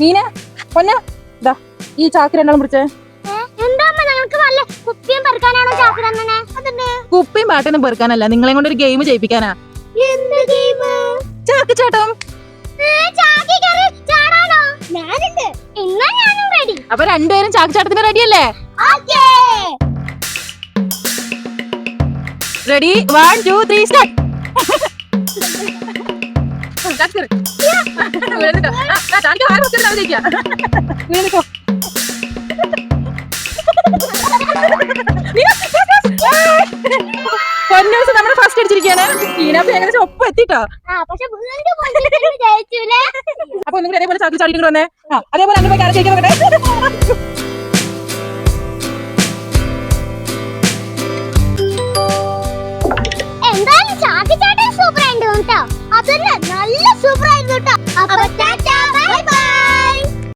മീന പൊന്ന. ഇതാ ഈ ചാക്ക് രണ്ടാളും പിടിച്ചേ. കുപ്പിയും പാട്ടിനും പാട്ടൊന്നും പെറുക്കാനല്ല. നിങ്ങളെ കൊണ്ട് ഒരു ഗെയിം ചെയ്യിപ്പിക്കാനാ ചാക്ക് ചാട്ടം റെഡി അപ്പൊ രണ്ടുപേരും ചാക്ക് ചാട്ടത്തിന് റെഡിയല്ലേ okay. Ready one two three start Ponnus നമ്മൾ ഫസ്റ്റ് അടിച്ചിരിക്കുകയാണ് ഈനപ്പ് ഏകദേശം ഒപ്പം എത്തിട്ടോ. അപ്പൊ ഒന്നും കൂടി അതേപോലെ ചാക്കി ചാടിയിട്ട് വന്നേ. ആ അതേപോലെ കാര്യം ചെയ്യിക്കാൻ നോക്കട്ടെ. എന്തായാലും ചാക്കി ചാട്ടൻ സൂപ്പർ ആയിരുന്നു കേട്ടോ. അതല്ല നല്ല സൂപ്പർ